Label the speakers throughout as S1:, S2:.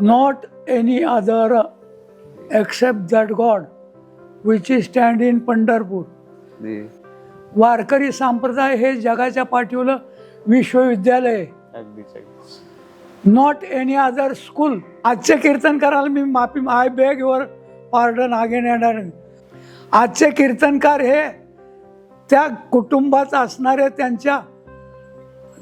S1: not any other except that God which is stand in Pandharpur Warkari संप्रदाय हे जगाच्या पाठीवलं विश्वविद्यालय. आहे
S2: अगदीच अगदीच
S1: नॉट एनी अदर स्कूल आजचे कीर्तन करायला मी माफी I beg your pardon again and आजचे कीर्तनकार हे त्या कुटुंबात असणाऱ्या त्यांच्या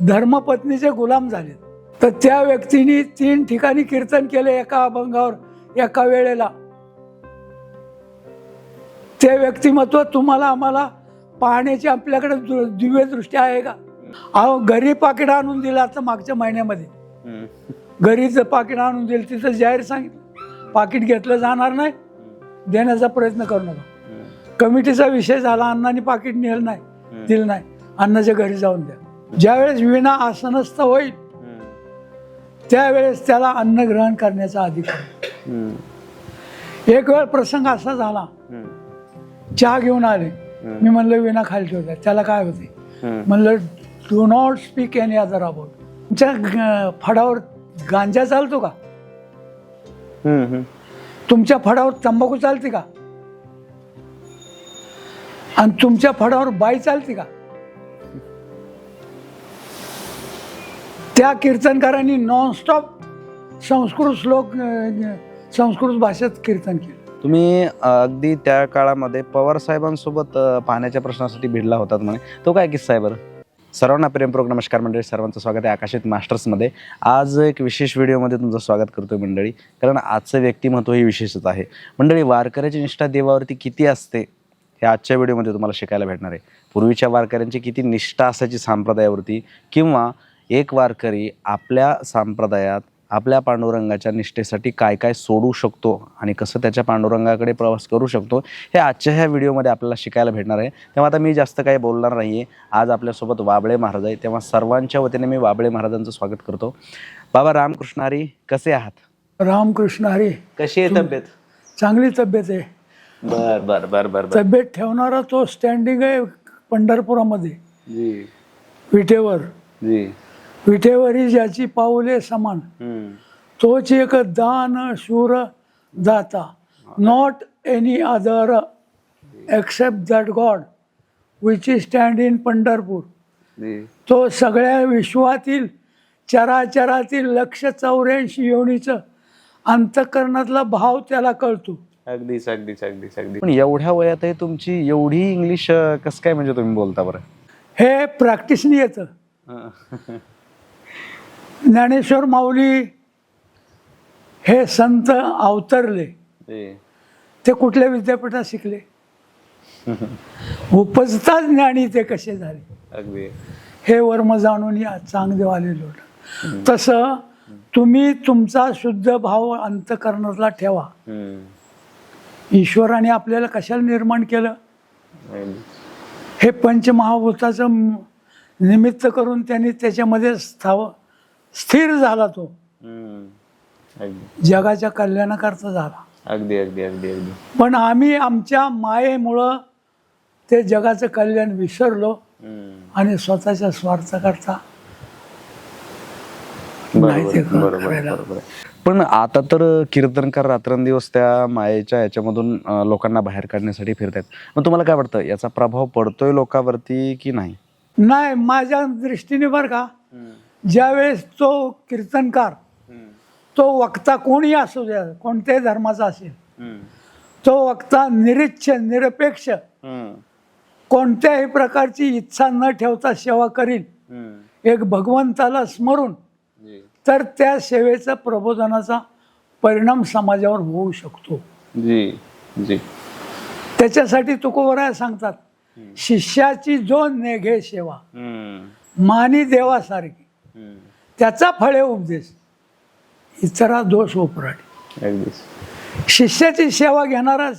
S1: धर्मपत्नीचे गुलाम झाले तर त्या व्यक्तीने तीन ठिकाणी कीर्तन केले एका अभंगावर एका वेळेला. ते व्यक्तिमत्व तुम्हाला आम्हाला पाहण्याची आपल्याकडे दु- दिव्य दृष्टी आहे का? अहो घरी पाकिट आणून दिलं आता मागच्या महिन्यामध्ये. घरीचं पाकिट आणून दिलं तिथं जाहीर सांगितलं. पाकिट घेतलं जाणार नाही देण्याचा प्रयत्न करू नका. कमिटीचा विषय झाला अण्णांनी पाकिट नेलं नाही दिलं नाही. अण्णाच्या घरी जाऊन द्या. ज्यावेळेस विना आसनस्थ होईल. त्यावेळेस त्याला अन्न ग्रहण करण्याचा अधिकार एक वेळ प्रसंग असा झाला. चहा घेऊन आले. मी म्हणलं विना खाली ठेवत्या त्याला काय होते? म्हणलं do not speak any other about तुमच्या फडावर गांजा चालतो का? तुमच्या फडावर तंबाखू चालते का? आणि तुमच्या फडावर बाई चालते का? त्या कीर्तनकारांनी नॉनस्टॉप संस्कृत श्लोक संस्कृत भाषेत कीर्तन केलं.
S2: तुम्ही अगदी त्या काळामध्ये पवार साहेबांसोबत पाण्याच्या पाहण्याच्या प्रश्नासाठी भिडला होतात म्हणे. तो काय किस्सा आहे बरं? सर्वांना प्रेमपूर्वक नमस्कार मंडळी. सर्वांचं स्वागत आहे आकाशित मास्टर्समध्ये. आज एक विशेष व्हिडिओमध्ये तुमचं स्वागत करतोय मंडळी. कारण आजचं व्यक्तिमत्व ही विशेषच आहे. मंडळी वारकऱ्याची निष्ठा देवावरती किती असते हे आजच्या व्हिडिओमध्ये तुम्हाला शिकायला भेटणार आहे. पूर्वीच्या वारकऱ्यांची किती निष्ठा असायची संप्रदायावरती किंवा एक वारकरी आपल्या संप्रदायात आपल्या पांडुरंगाच्या निष्ठेसाठी काय काय सोडू शकतो आणि कसं त्याच्या पांडुरंगाकडे प्रवास करू शकतो हे आजच्या ह्या व्हिडिओमध्ये आपल्याला शिकायला भेटणार आहे. तेव्हा आता मी जास्त काही बोलणार नाही आहे आज आपल्यासोबत वाबळे महाराज आहे तेव्हा सर्वांच्या वतीने मी वाबळे महाराजांचं स्वागत करतो. बाबा रामकृष्ण हरी कसे आहात?
S1: रामकृष्ण हरी.
S2: कशी आहे तब्येत?
S1: चांगली तब्येत आहे.
S2: बर बर बर बर बर.
S1: तब्येत ठेवणारा तो स्टँडिंग आहे पंढरपुरामध्ये.
S2: जी.
S1: विटेवर.
S2: जी.
S1: विटेवरी ज्याची पाऊले समान. तोच एक दान शूर दाता. Not any other except that God which is stand in Pandharpur तो सगळ्या विश्वातील चराचरातील लक्ष चौऱ्याऐंशी योनीचं अंतकरणातला भाव त्याला कळतो.
S2: अगदीच अगदीच अगदीच अगदी पण एवढ्या वयातही तुमची एवढी इंग्लिश कसं काय म्हणजे तुम्ही बोलता बरं?
S1: हे प्रॅक्टिसने येतं. ज्ञानेश्वर माऊली हे संत अवतरले. ते. कुठल्या विद्यापीठात शिकले? उपजता ज्ञानी ते कसे झाले? हे वर्म जाणून या चांगदेव आले लोट तसं तुम्ही तुमचा शुद्ध भाव अंतकरणातला ठेवा. ईश्वराने आपल्याला कशाला निर्माण केलं. हे पंचमहाभूताचं निमित्त करून त्यांनी त्याच्यामध्ये स्थाव स्थिर झाला तो. जगाच्या कल्याणाकरता झाला.
S2: अगदी अगदी अगदी अगदी.
S1: पण आम्ही आमच्या मायेमुळं ते जगाचं कल्याण विसरलो. आणि स्वतःच्या स्वार्थाकरता.
S2: पण आता तर कीर्तनकार रात्रंदिवस त्या मायेच्या ह्याच्यामधून अं, लोकांना बाहेर काढण्यासाठी फिरतात मग तुम्हाला काय वाटतं याचा प्रभाव पडतोय लोकांवरती की नाही?
S1: नाही माझ्या दृष्टीने बरं का ज्यावेळेस तो कीर्तनकार तो वक्ता कोणी असू द्या कोणत्याही धर्माचा असेल तो वक्ता निरीच्छ निरपेक्ष कोणत्याही प्रकारची इच्छा न ठेवता सेवा करील एक भगवंताला स्मरून तर त्या सेवेचा प्रबोधनाचा परिणाम समाजावर होऊ शकतो.
S2: जी जी.
S1: त्याच्यासाठी तुकोबराया सांगतात शिष्याची जो नेघे सेवा मानी देवासारखी. त्याचा फळे उपदेश. इतरा दोष
S2: अगदीच.
S1: शिष्याची सेवा घेणारा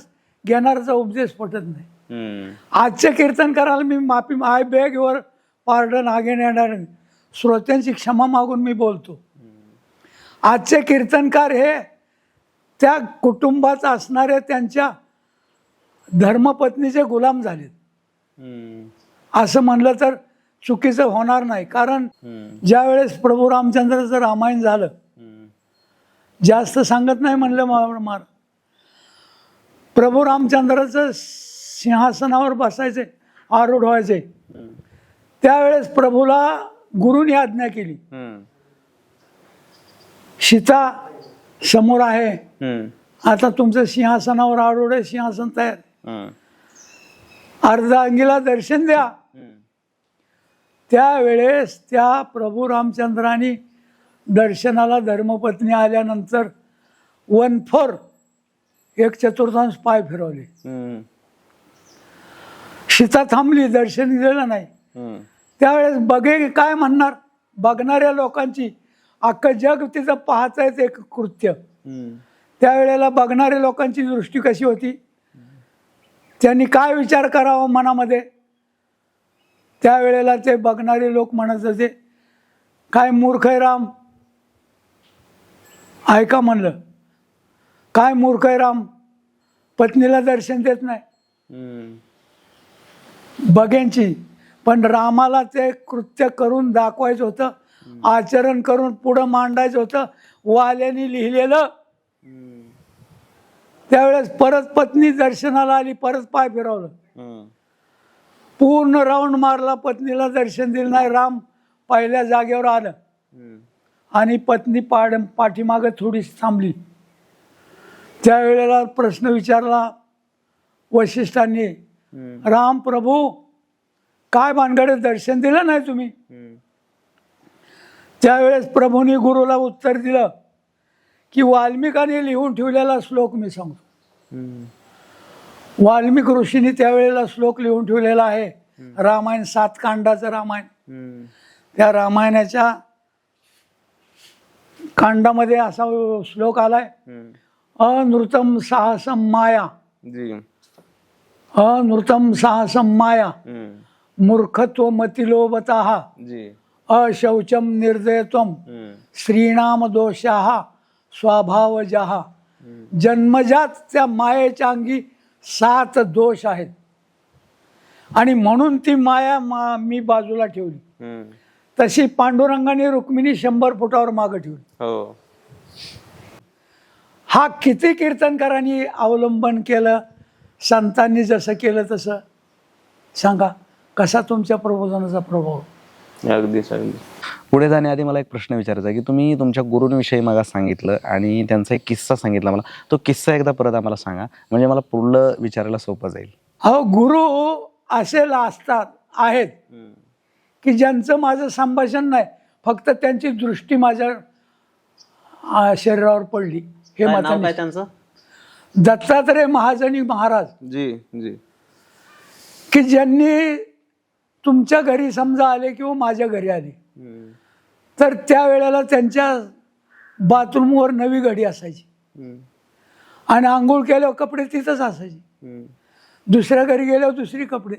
S1: घेणाराचा उपदेश पटत नाही. आजचे कीर्तन करायला मी माफी I beg your pardon again येणार श्रोत्यांची क्षमा मागून मी बोलतो. आजचे कीर्तनकार हे त्या कुटुंबात असणाऱ्या त्यांच्या धर्मपत्नीचे गुलाम झालेत. असं म्हणलं तर चुकीचं होणार नाही. कारण ज्या वेळेस प्रभू रामचंद्राचं रामायण झालं जास्त सांगत नाही म्हणलं मार. प्रभू रामचंद्राचं सिंहासनावर बसायचे आरूढ व्हायचे. त्यावेळेस प्रभूला गुरुनी आज्ञा केली. सीता समोर आहे. आता तुमचं सिंहासनावर आरूढ आहे सिंहासन तयार अर्धांगीला दर्शन द्या. त्यावेळेस त्या प्रभू रामचंद्राने दर्शनाला धर्मपत्नी आल्यानंतर वन फोर एक चतुर्थांश पाय फिरवले. सीता थांबली दर्शन दिलं नाही. त्यावेळेस बघे काय म्हणणार? बघणाऱ्या लोकांची अख्खं जग तिचं ते एक कृत्य. त्यावेळेला बघणाऱ्या लोकांची दृष्टी कशी होती? त्यांनी काय विचार करावा मनामध्ये? त्यावेळेला ते बघणारे लोक म्हणत होते काय मूर्ख आहे राम? ऐका म्हणलं काय मूर्ख आहे राम? पत्नीला दर्शन देत नाही. बघ्यांची पण रामाला ते कृत्य करून दाखवायचं होतं आचरण करून पुढं मांडायचं होतं वाल्याने लिहिलेलं. त्यावेळेस परत पत्नी दर्शनाला आली परत पाय फिरवलं. पूर्ण राऊंड मारला पत्नीला दर्शन दिलं नाही. राम पहिल्या जागेवर आलं. आणि पत्नी पाड पाठीमागं थोडीशी थांबली. त्यावेळेला प्रश्न विचारला वशिष्ठांनी राम प्रभू काय भानगडे दर्शन दिलं नाही तुम्ही? त्यावेळेस प्रभूंनी गुरुला उत्तर दिलं की वाल्मिकाने लिहून ठेवलेला श्लोक मी सांगतो. वाल्मिक ऋषीने त्यावेळेला श्लोक लिहून ठेवलेला आहे रामायण सात कांडाचं रामायण. त्या रामायणाच्या कांडामध्ये असा श्लोक आलाय अनृतम साहसम माया.
S2: जी.
S1: अनृतम साहसम माया. मूर्खत्व मतिलोभता
S2: जी.
S1: अशौचम निर्दयत्वम श्रीणाम दोषा स्वभावजहा जन्मजात त्या मायेच्या अंगी सात दोष आहेत. आणि म्हणून ती माया मा मी बाजूला ठेवली. तशी पांडुरंगाने रुक्मिणी शंभर फुटावर मागं ठेवली.
S2: हो.
S1: हा किती कीर्तनकारांनी अवलंबन केलं संतांनी जसं केलं तसं? सांगा कसा तुमच्या प्रबोधनाचा प्रभाव?
S2: अगदीच अगदी पुढे जाण्याआधी मला एक प्रश्न विचारायचा आहे की तुम्ही तुमच्या गुरूंविषयी मला सांगितलं आणि त्यांचा एक किस्सा सांगितला मला. तो किस्सा एकदा परत आम्हाला सांगा. म्हणजे मला पुढलं विचारायला सोपं जाईल.
S1: अहो गुरु असे असतात आहेत. की ज्यांचं माझं संभाषण नाही फक्त त्यांची दृष्टी माझ्या आ, शरीरावर पडली. हे
S2: काय नाव काय
S1: मात्र
S2: त्यांचं?
S1: दत्तात्रय महाजनी महाराज.
S2: जी जी.
S1: की ज्यांनी तुमच्या घरी समजा आले किंवा माझ्या घरी आले. तर त्यावेळेला त्यांच्या बाथरूमवर नवी घडी असायची. आणि आंघोळ केल्यावर कपडे तिथंच असायचे. दुसऱ्या घरी गेल्यावर दुसरी कपडे.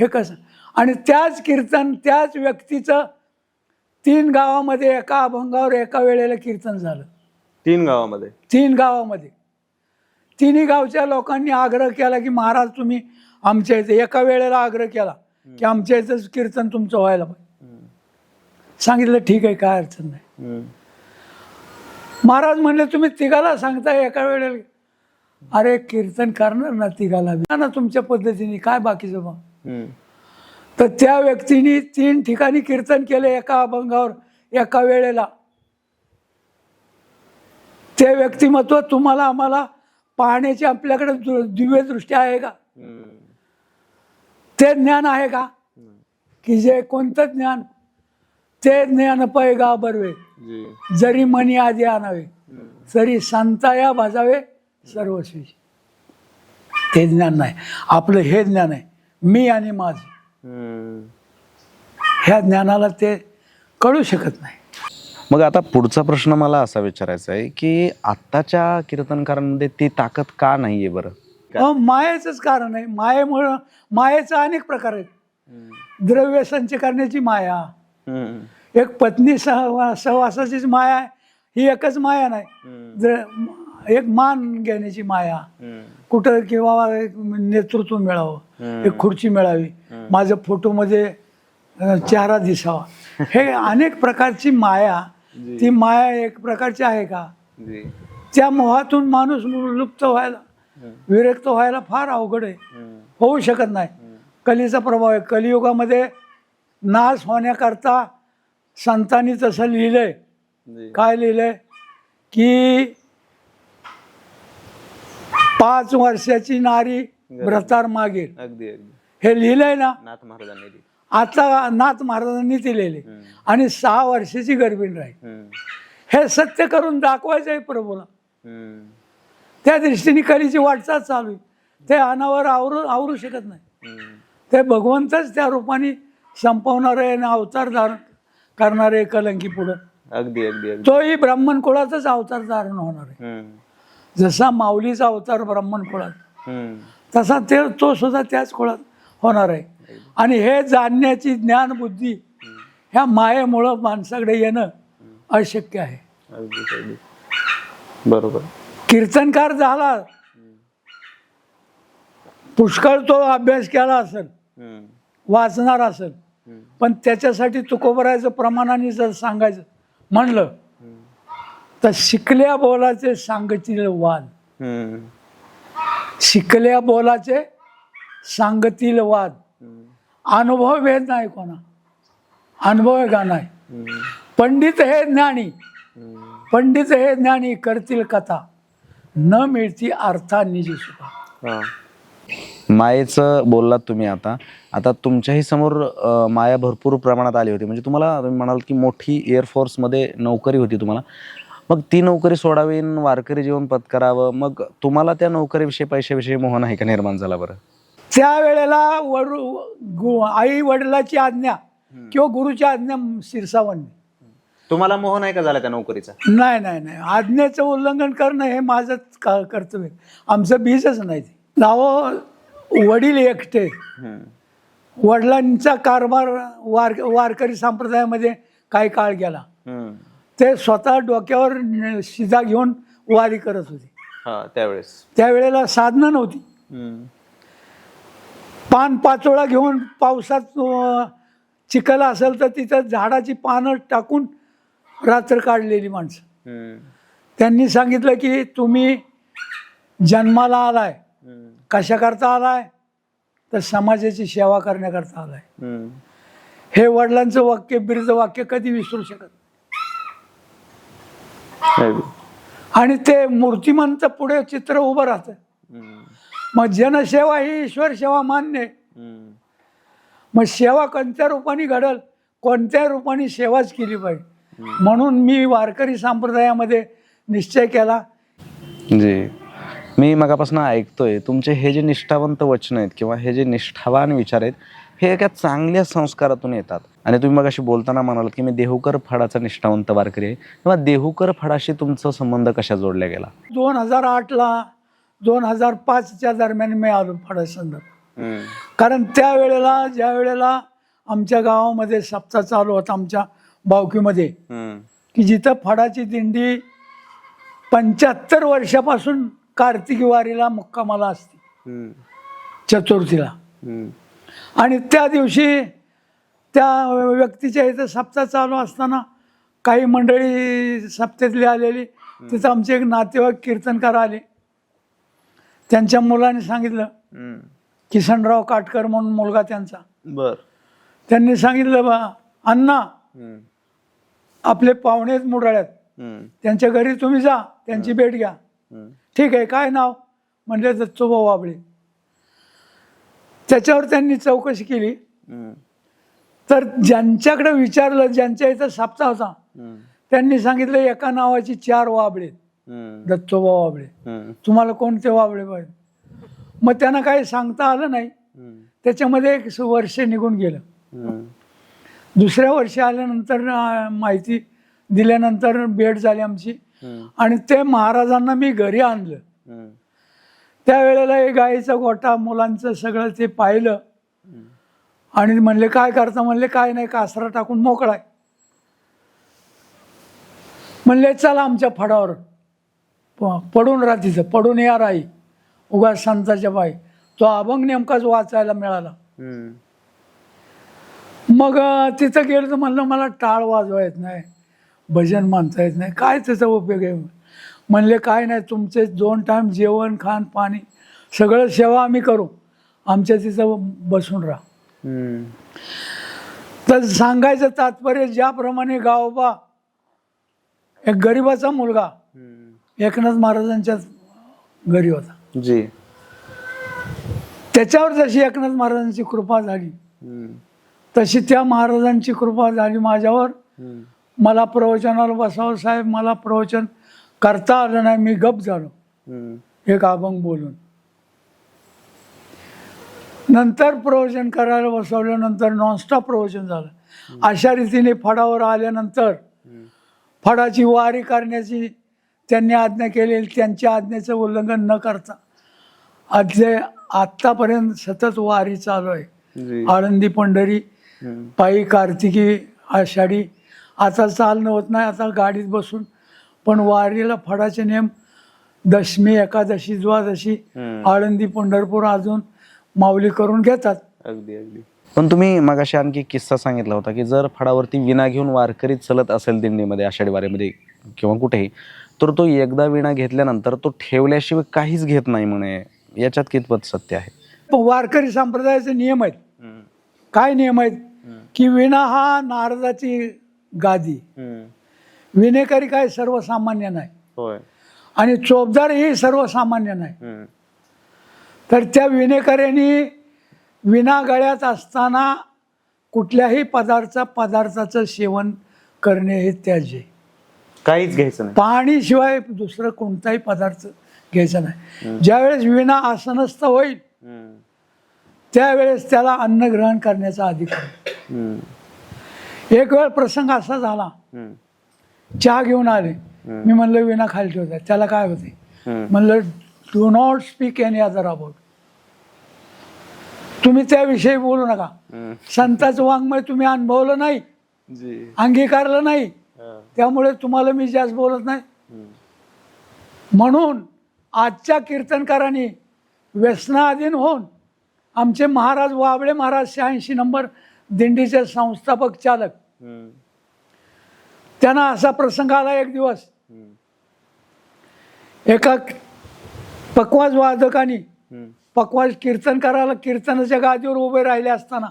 S1: हे कसं? आणि त्याच कीर्तन त्याच व्यक्तीचं तीन गावामध्ये एका अभंगावर एका वेळेला कीर्तन झालं.
S2: तीन गावामध्ये?
S1: तीन गावामध्ये. तिन्ही गावच्या लोकांनी आग्रह केला की महाराज तुम्ही आमच्या इथे एका वेळेला आग्रह केला की आमच्या इथंच कीर्तन तुमचं व्हायला पाहिजे. सांगितलं ठीक आहे काय अडचण नाही. महाराज म्हणले तुम्ही तिघाला सांगताय एका वेळेला. अरे कीर्तन करणार ना तिघाला. ना तुमच्या पद्धतीने काय बाकीचं मग? तर त्या व्यक्तीने तीन ठिकाणी कीर्तन केले एका अभंगावर एका वेळेला. ते व्यक्तिमत्व तुम्हाला आम्हाला पाहण्याची आपल्याकडे दिव्य दृष्टी आहे का? ते ज्ञान आहे का? की जे कोणतं ज्ञान ते ज्ञान पैगा बरवे. जरी मनी आधी आणावे तरी संताया भाजावे सर्वस्वी ते ज्ञान नाही. आपलं हे ज्ञान आहे. मी आणि माझ. ह्या ज्ञानाला ते कळू शकत नाही.
S2: मग आता पुढचा प्रश्न मला असा विचारायचा आहे की आत्ताच्या कीर्तनकारांमध्ये ती ताकद का नाहीये बरं?
S1: अहो, मायेचंच कारण आहे. मायेमुळं मायेचा अनेक प्रकार आहेत. द्रव्य संच करण्याची माया एक पत्नी सह सहवासाचीच माया आहे ही एकच माया नाही. एक मान घेण्याची माया कुठं किंवा नेतृत्व मिळावं एक खुर्ची मिळावी माझ्या फोटोमध्ये चेहरा दिसावा. हे अनेक प्रकारची माया ती माया एक प्रकारची आहे का? त्या मोहातून माणूस लुप्त व्हायला. विरक्त व्हायला फार अवघड आहे. होऊ शकत नाही. कलीचा प्रभाव आहे. कलियुगामध्ये नाश होण्याकरता संतांनी तसं लिहिलंय. काय लिहिलंय? की पाच वर्षाची नारी व्रतार मागेल.
S2: अगदी अगदी.
S1: हे लिहिलंय ना?
S2: नाथ महाराजांनी ती.
S1: आता नाथ महाराजांनी ते लिहिले. आणि सहा वर्षाची गर्भीण राहील. हे सत्य करून दाखवायचं आहे प्रभूला. त्या दृष्टीने कलीची वाटचाल चालू आहे. ते अनावर आवरू आवरू शकत नाही. ते भगवंतच त्या रूपाने संपवणार आहे आणि अवतार धारण करणार कलंकी पुढं.
S2: अगदी अगदी अगदी.
S1: तोही ब्राह्मण कुळातच अवतार धारण होणार आहे.
S2: हम्म.
S1: जसा माऊलीचा अवतार ब्राह्मण कुळात
S2: हम्म.
S1: तसा ते तो सुद्धा त्याच कुळात होणार आहे. आणि हे जाणण्याची ज्ञान बुद्धी ह्या मायेमुळं माणसाकडे येणं अशक्य आहे.
S2: अगदी अगदी. बरोबर.
S1: कीर्तनकार झाला पुष्कळ तो अभ्यास केला असेल.
S2: हम्म.
S1: वाचणार असेल. पण त्याच्यासाठी तुकोबरायचं प्रमाणाने जर सांगायचं म्हणलं तर शिकल्या बोलाचे सांगतील वाद. शिकल्या बोलाचे सांगतील वाद. अनुभव भेद नाही कोणा. अनुभव आहे का नाही? पंडित हे ज्ञानी पंडित हे ज्ञानी करतील कथा. न मिळती अर्था निजी सुखा.
S2: मायेचं बोललात तुम्ही आता. आता तुमच्याही समोर माया भरपूर प्रमाणात आली होती. म्हणजे तुम्हाला तुम्ही म्हणाल की मोठी एअरफोर्समध्ये नोकरी होती तुम्हाला. मग ती नोकरी सोडावी वारकरी जीवन पत्करावं. मग तुम्हाला त्या नोकरीविषयी पैशाविषयी मोह नाही का निर्माण झाला बरं?
S1: त्यावेळेला वडू आई वडिलाची आज्ञा किंवा गुरुची आज्ञा शिरसावणी
S2: तुम्हाला मोह नाही का झाला त्या नोकरीचा?
S1: नाही नाही नाही. आज्ञेचं उल्लंघन करणं हे माझंच कर्तव्य. आहे. आमचं बीजच नाही. नावं वडील एकटे. वडिलांचा कारभार वार वारकरी संप्रदायामध्ये काही काळ गेला. ते स्वतः डोक्यावर शिदा घेऊन वारी करत होते.
S2: हा त्यावेळेस.
S1: त्यावेळेला साधनं नव्हती. पान पाचोळा घेऊन पावसात चिखल असेल तर तिथं झाडाची पानं टाकून रात्र काढलेली माणसं. त्यांनी सांगितलं की तुम्ही जन्माला आलाय. कशाकरता आलाय? तर समाजाची सेवा करण्याकरता आलाय. हे वडिलांचं वाक्य बिरद वाक्य कधी विसरू शकत. आणि ते मूर्तिमंत पुढे चित्र उभं राहतं. मग जनसेवा ही ईश्वर सेवा मान्य मग सेवा कोणत्या रूपाने घडल? कोणत्या रूपाने सेवाच केली पाहिजे? म्हणून मी वारकरी संप्रदायामध्ये निश्चय केला.
S2: जी. मी मगापासून ऐकतोय तुमचे हे जे निष्ठावंत वचन आहेत किंवा हे जे निष्ठावान विचार आहेत हे एका चांगल्या संस्कारातून येतात. आणि तुम्ही मग अशी बोलताना म्हणालात की मी देहूकर फडाचा निष्ठावंत वारकरी आहे. किंवा देहूकर फडाशी तुमचा संबंध कशा जोडला गेला?
S1: दोन हजार आठला दोन हजार पाचच्या दरम्यान मी आलो फडासंदर्भ कारण त्यावेळेला ज्या वेळेला आमच्या गावामध्ये सप्ताह चालू होता आमच्या बावकीमध्ये की जिथं फडाची दिंडी पंच्याहत्तर वर्षापासून कार्तिकी वारीला मुक्कामाला असते. चतुर्थीला. आणि त्या दिवशी त्या व्यक्तीच्या इथं सप्ताह चालू असताना काही मंडळी सप्त्यातली आलेली तिथं आमचे एक नातेवाईक कीर्तनकार आले. त्यांच्या मुलाने सांगितलं किसनराव काटकर म्हणून मुलगा त्यांचा.
S2: बर.
S1: त्यांनी सांगितलं बा अण्णा आपले पाहुणे आहेत मुराळ्यात. त्यांच्या घरी तुम्ही जा त्यांची भेट घ्या. ठीक आहे काय नाव? म्हणले दत्तोबा वाबळे. त्याच्यावर त्यांनी चौकशी केली. तर ज्यांच्याकडे विचारलं ज्यांच्या इथं साप्ताह होता त्यांनी सांगितलं एका नावाची चार वाबळे. दत्तोबा वाबळे. तुम्हाला कोणते वाबळे पाहिजे? मग त्यांना काही सांगता आलं नाही. त्याच्यामध्ये एक वर्ष निघून गेलं. दुसऱ्या वर्षी आल्यानंतर माहिती दिल्यानंतर भेट झाली आमची. आणि ते महाराजांना मी घरी आणलं. त्यावेळेला हे गाईचा गोठा मुलांचं सगळं ते पाहिलं. आणि म्हणले काय करता? म्हणले काय नाही कासरा टाकून मोकळाय म्हणले चला आमच्या फडावर. पडून राहा तिथं पडून या राही उगा संताच्या बाई तो अभंग नेमकाच वाचायला मिळाला. मग तिथं गेलं तर म्हणलं मला टाळ वाजवा येत नाही. भजन मानता येत नाही काय त्याचा उपयोग आहे म्हणले काय नाही तुमचे दोन टाईम जेवण खाण पाणी सगळं सेवा आम्ही करू आमच्या तिथं बसून राहा. तर सांगायचं तात्पर्य ज्याप्रमाणे गावोबा एक गरिबाचा मुलगा. एकनाथ महाराजांच्या घरी होता
S2: जी
S1: त्याच्यावर जशी एकनाथ महाराजांची कृपा झाली. तशी त्या महाराजांची कृपा झाली माझ्यावर. मला प्रवचनाला बसावं साहेब मला प्रवचन करता आलं नाही मी गप झालो. एक अभंग बोलून. नंतर प्रवचन करायला बसवल्यानंतर नॉनस्टॉप प्रवचन झालं. अशा रीतीने फडावर आल्यानंतर. फडाची वारी करण्याची त्यांनी आज्ञा केली त्यांच्या आज्ञेचं उल्लंघन न करता. आजले आत्तापर्यंत सतत वारी चालू आहे. आळंदी पंढरी. पायी कार्तिकी आषाढी आता चालणं होत नाही आता गाडीत बसून. पण वारीला फडाचे नियम दशमी एकादशी द्वादशी. आळंदी पंढरपूर अजून माऊली करून घेतात.
S2: अगदी अगदी. पण तुम्ही मगाशी आणखी किस्सा सांगितला होता की जर फडावरती विना घेऊन वारकरी चलत असेल दिंडीमध्ये आषाढी वारीमध्ये किंवा कुठेही तर तो एकदा विणा घेतल्यानंतर तो ठेवल्याशिवाय काहीच घेत नाही म्हणे. याच्यात कितपत सत्य आहे?
S1: पण वारकरी संप्रदायाचे नियम आहेत. काय नियम आहेत? की विना हा नारदाची गादी. विनेकरी काय सर्वसामान्य नाही. आणि चोपदार ही सर्वसामान्य नाही. तर त्या विनेकऱ्यांनी विना गळ्यात असताना कुठल्याही पदार्थ पदार्थाचं सेवन करणे हे त्याचे.
S2: काहीच घ्यायचं नाही.
S1: पाणीशिवाय दुसरं कोणताही पदार्थ घ्यायचा नाही. ज्यावेळेस विना आसनस्थ होईल त्यावेळेस त्याला अन्न ग्रहण करण्याचा अधिकार. एक वेळ प्रसंग असा झाला. चहा घेऊन आले. मी म्हणलं विना खाली ठेवतात त्याला काय होते? म्हणलं do not speak any other about तुम्ही त्याविषयी बोलू नका. संताचं वाङ्मय तुम्ही अनुभवलं नाही. अंगीकारलं नाही. त्यामुळे तुम्हाला मी जास्त बोलत नाही. म्हणून आजच्या कीर्तनकारांनी व्यसनाधीन होऊन आमचे महाराज वाबळे महाराज शहाऐंशी नंबर दिंडीचे संस्थापक चालक त्यांना असा प्रसंग आला एक दिवस. एका पकवाज वादकाने पकवाज कीर्तन करायला कीर्तनाच्या गादीवर उभे राहिले असताना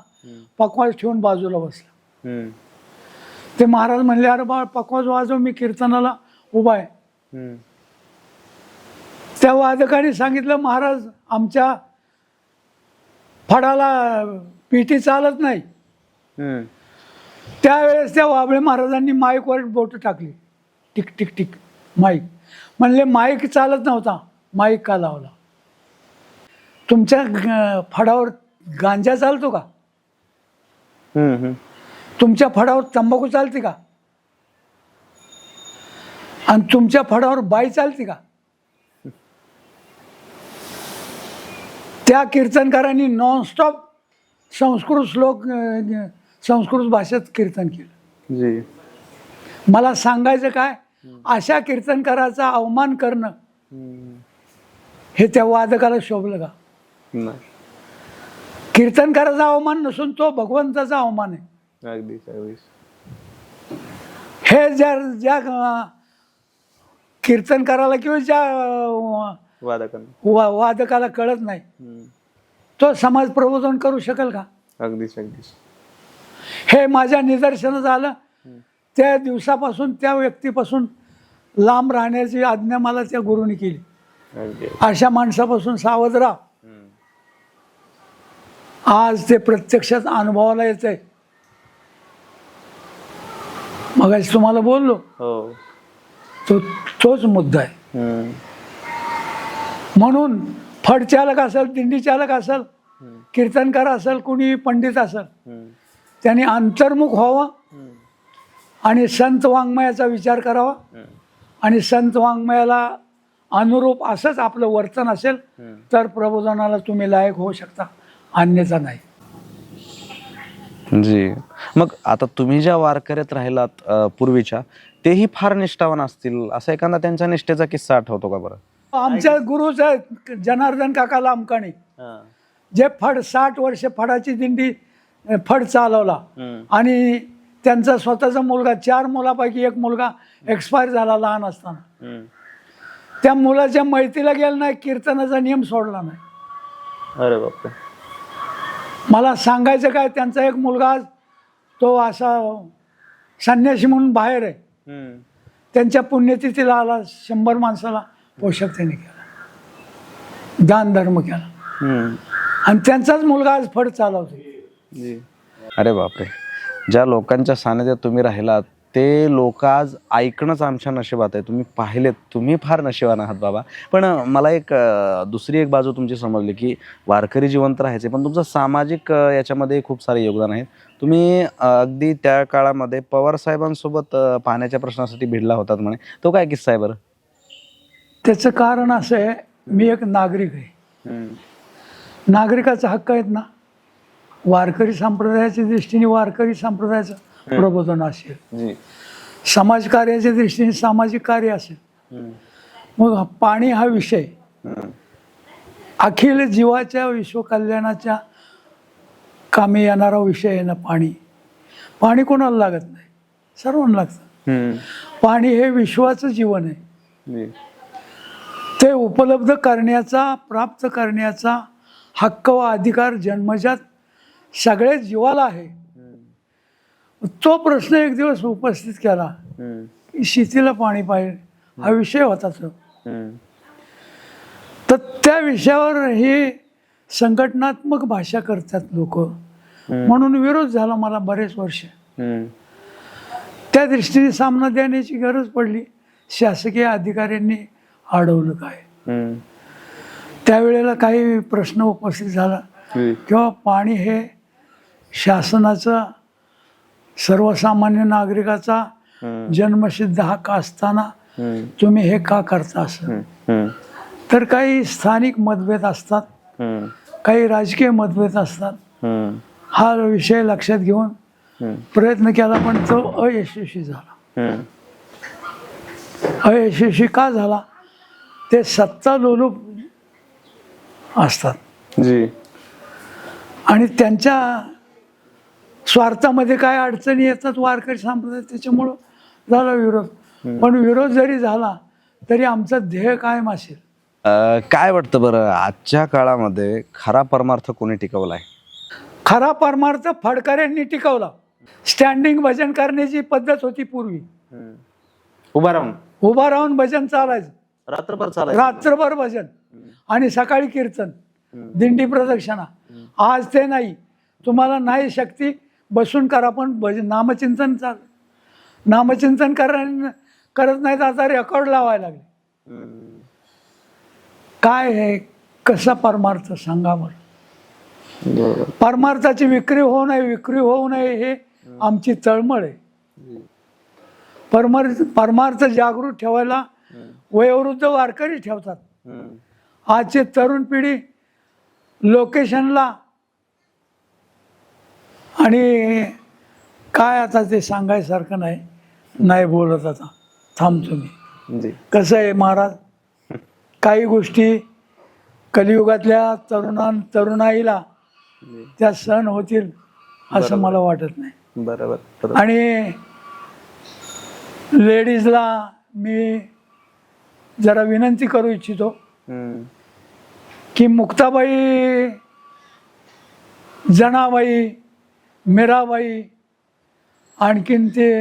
S1: पकवाज ठेवून बाजूला बसला. ते महाराज म्हणले अरे बाळ पकवाज वाजव मी कीर्तनाला उभा आहे. त्या वादकाने सांगितलं महाराज आमच्या फडाला पिठी चालत नाही. त्यावेळेस त्या वाबळे महाराजांनी माईकवर बोट टाकली. टिक टिक टिक माईक म्हणले माईक चालत नव्हता. माईक का लावला? तुमच्या फडावर गांजा चालतो का? तुमच्या फडावर तंबाखू चालते का? आणि तुमच्या फडावर बाई चालते का? त्या कीर्तनकारांनी नॉनस्टॉप संस्कृत श्लोक संस्कृत भाषेत कीर्तन केलं.
S2: जी.
S1: मला सांगायचं काय? अशा कीर्तनकाराचा अवमान करणं हे त्या वादकाला शोभलं का? कीर्तनकाराचा अवमान नसून तो भगवंताचा अवमान आहे. हे ज्या ज्या कीर्तनकाराला किंवा ज्या अं,
S2: वादकांना
S1: वा वादकाला कळत नाही तो समाज प्रबोधन करू शकेल का?
S2: अगदीच अगदीच.
S1: हे माझ्या निदर्शनात आलं त्या दिवसापासून त्या व्यक्तीपासून लांब राहण्याची आज्ञा मला त्या गुरुनी केली. अशा माणसापासून सावध राहा. आज ते प्रत्यक्षात अनुभवाला येत आहे मग तुम्हाला बोललो.
S2: हो.
S1: तो तोच मुद्दा आहे. म्हणून फड चालक असेल दिंडी चालक असेल कीर्तनकार असेल कुणी पंडित असेल त्यांनी अंतर्मुख व्हावं आणि संत वाङ्मयाचा विचार करावा. आणि संत वाङ्मयाला अनुरूप असंच आपलं वर्तन असेल तर प्रबोधनाला तुम्ही लायक होऊ शकता. अन्यथा नाही.
S2: जी. मग आता तुम्ही ज्या वारकऱ्यात राहिलात पूर्वीच्या तेही फार निष्ठावान असतील? असा एखादा त्यांच्या निष्ठेचा किस्सा आठवतो का बरं?
S1: आमच्या गुरुच आहेत जनार्दन काका लांबकाणे जे फड साठ वर्ष फडाची दिंडी फड चालवला. आणि त्यांचा स्वतःचा मुलगा चार मुलापैकी एक मुलगा एक्सपायर झाला लहान असताना. त्या मुलाच्या मैतीला गेला नाही कीर्तनाचा नियम सोडला नाही.
S2: अरे बापरे.
S1: मला सांगायचं काय त्यांचा एक मुलगा तो असा संन्यासी म्हणून बाहेर आहे. त्यांच्या पुण्यतिथीला आला शंभर माणसाला पोषक त्यांनी केला. दान धर्म केला. आणि त्यांचाच मुलगा आज फड चालवतो
S2: अरे बापरे. ज्या लोकांच्या सानिध्यात तुम्ही राहिलात ते लोक आज ऐकणंच आमच्या नशिबात आहे. तुम्ही पाहिलेत तुम्ही फार नशिबान आहात बाबा. पण मला एक अं, दुसरी एक बाजू तुमची समजली की वारकरी जिवंत राहायचे पण तुमचं सामाजिक अं, याच्यामध्ये खूप सारे योगदान आहे तुम्ही अं, अगदी त्या काळामध्ये पवार साहेबांसोबत अं, पाण्याच्या प्रश्नासाठी भिडला होतात म्हणे. तो काय किस्सा आहे बरं?
S1: त्याचं कारण असं आहे मी एक नागरिक आहे. नागरिकाचा हक्क आहेत ना? वारकरी संप्रदायाच्या दृष्टीने वारकरी संप्रदायाचं प्रबोधन असेल.
S2: जी.
S1: समाजकार्याच्या दृष्टीने सामाजिक कार्य असेल. मग पाणी हा विषय. अखिल जीवाच्या विश्वकल्याणाच्या कामी येणारा विषय आहे ना पाणी. पाणी कोणाला लागत नाही? सर्वांना लागतं. पाणी हे विश्वाचं जीवन आहे. ते उपलब्ध करण्याचा प्राप्त करण्याचा हक्क व अधिकार जन्मजात सगळ्या जीवाला आहे. तो प्रश्न एक दिवस उपस्थित केला की शेतीला पाणी पाहिजे. हा विषय होता तो. तर त्या विषयावर ही संघटनात्मक भाषा करतात लोक. म्हणून विरोध झाला मला बरेच वर्ष. त्या दृष्टीने सामना देण्याची गरज पडली. शासकीय अधिकाऱ्यांनी अडवलं काय. त्यावेळेला काही प्रश्न उपस्थित झाला. किंवा पाणी हे शासनाचं सर्वसामान्य नागरिकाचा जन्मसिद्ध हक्क असताना तुम्ही हे का करता असं? तर काही स्थानिक मतभेद असतात. काही राजकीय मतभेद असतात. हा विषय लक्षात घेऊन प्रयत्न केला पण तो अयशस्वी झाला. अयशस्वी का झाला? ते सत्ता लोलूप असतात.
S2: जी.
S1: आणि त्यांच्या स्वार्थामध्ये काय अडचणी येतात वारकरी संप्रदाय त्याच्यामुळं झाला विरोध. पण विरोध जरी झाला तरी आमचं ध्येय कायम असेल.
S2: काय वाटतं बरं आजच्या काळामध्ये खरा परमार्थ कोणी टिकवलाय?
S1: खरा परमार्थ फडकऱ्यांनी टिकवला. स्टँडिंग भजन करण्याची पद्धत होती पूर्वी.
S2: उभा राहून.
S1: उभा राहून भजन चालायचं.
S2: रात्रभर चालाय
S1: रात्रभर भजन. आणि सकाळी कीर्तन. दिंडी प्रदक्षिणा. आज ते नाही. तुम्हाला नाही शक्ती बसून करा पण भजन नामचिंतन चाल नामचिंतन कर करत नाहीत आता रेकॉर्ड लावायला लागले. काय आहे कसा परमार्थ सांगा बरं? परमार्थाची विक्री होऊ नये विक्री होऊ नये हे आमची तळमळ आहे. परमार्थ परमार्थ जागृत ठेवायला वयोवृद्ध वारकरी ठेवतात. आजची तरुण पिढी लोकेशनला आणि काय आता ते सांगायसारखं नाही नाही बोलत आता. थांबतो मी कसं आहे महाराज? काही गोष्टी कलियुगातल्या तरुणां तरुणाईला त्या सण होतील असं मला वाटत नाही.
S2: बरोबर
S1: आणि लेडीजला मी जरा विनंती करू इच्छितो की मुक्ताबाई जनाबाई मीराबाई आणखीन ते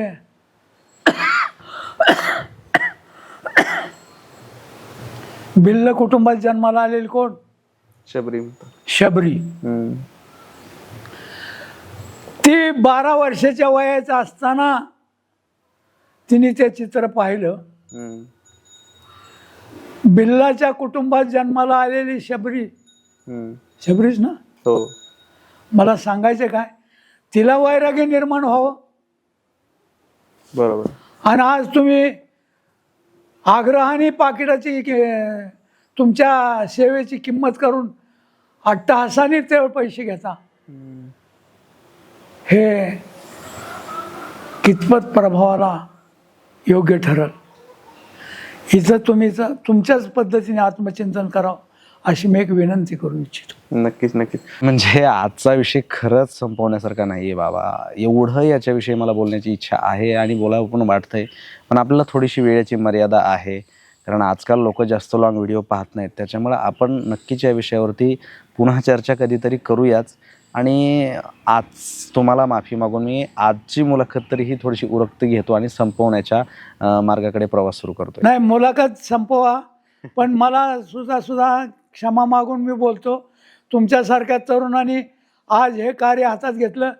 S1: भिल्ल कुटुंबात जन्माला आलेले कोण?
S2: शबरी.
S1: शबरी. ती बारा वर्षाच्या वयाचं असताना तिने ते चित्र पाहिलं. बिल्लाच्या कुटुंबात जन्माला आलेली शबरी. शबरीच ना?
S2: हो.
S1: मला सांगायचं काय? तिला वैराग्य निर्माण व्हावं.
S2: बरोबर.
S1: आणि आज तुम्ही आग्रहाने पाकिटाची कि- तुमच्या सेवेची किंमत करून अट्टहासाने ते पैसे घेता. हे कितपत प्रभावाला योग्य ठरल. इथं तुम्ही ज- तुमच्याच पद्धतीने आत्मचिंतन करावं. अशी मी एक विनंती करू इच्छितो.
S2: नक्कीच नक्कीच. म्हणजे आजचा विषय खरंच संपवण्यासारखा नाहीये बाबा. एवढं याच्याविषयी मला बोलण्याची इच्छा आहे आणि बोलावं पण वाटतंय. पण आपल्याला थोडीशी वेळेची मर्यादा आहे. कारण आजकाल लोक जास्त लॉंग व्हिडिओ पाहत नाहीत. त्याच्यामुळं आपण नक्कीच या विषयावरती पुन्हा चर्चा कधीतरी करूयाच. आणि आज तुम्हाला माफी मागून मी आजची मुलाखत तरी ही थोडीशी उरक्ती घेतो आणि संपवण्याच्या मार्गाकडे प्रवास सुरू करतोय.
S1: नाही मुलाखत संपवा. पण मला सुद्धा सुद्धा क्षमा मागून मी बोलतो. तुमच्यासारख्या तरुणांनी आज हे कार्य हातात घेतलं.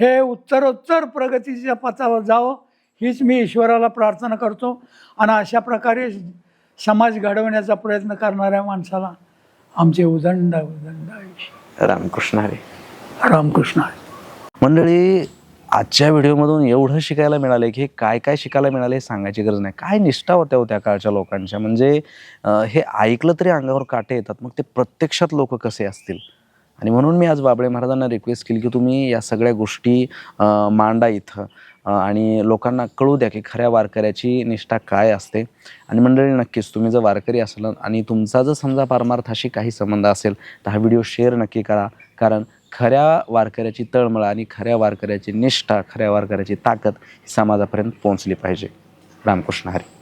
S1: हे उत्तरोत्तर प्रगतीच्या पथावर जावं हीच मी ईश्वराला प्रार्थना करतो. आणि अशा प्रकारे समाज घडवण्याचा प्रयत्न करणाऱ्या माणसाला आमचे उदंड उदंड आयुष्य.
S2: रामकृष्ण हरे.
S1: रामकृष्ण.
S2: मंडळी आजच्या व्हिडिओमधून एवढं शिकायला मिळालं की हे काय काय शिकायला मिळालं हे सांगायची गरज नाही. काय निष्ठा होत्या हो त्या काळच्या लोकांच्या? म्हणजे हे ऐकलं तरी अंगावर काटे येतात मग ते प्रत्यक्षात लोक कसे असतील? आणि म्हणून मी आज बाबळे महाराजांना रिक्वेस्ट केली की तुम्ही या सगळ्या गोष्टी मांडा इथं. आणि लोकांना कळू द्या की खऱ्या वारकऱ्याची निष्ठा काय असते. आणि मंडळी नक्कीच तुम्ही जर वारकरी असाल आणि तुमचा जर समजा पारमार्थाशी काही संबंध असेल तर हा व्हिडिओ शेअर नक्की करा. कारण खऱ्या वारकऱ्याची तळमळ आणि खऱ्या वारकऱ्याची निष्ठा खऱ्या वारकऱ्याची ताकद ही समाजापर्यंत पोहोचली पाहिजे. रामकृष्ण हरी.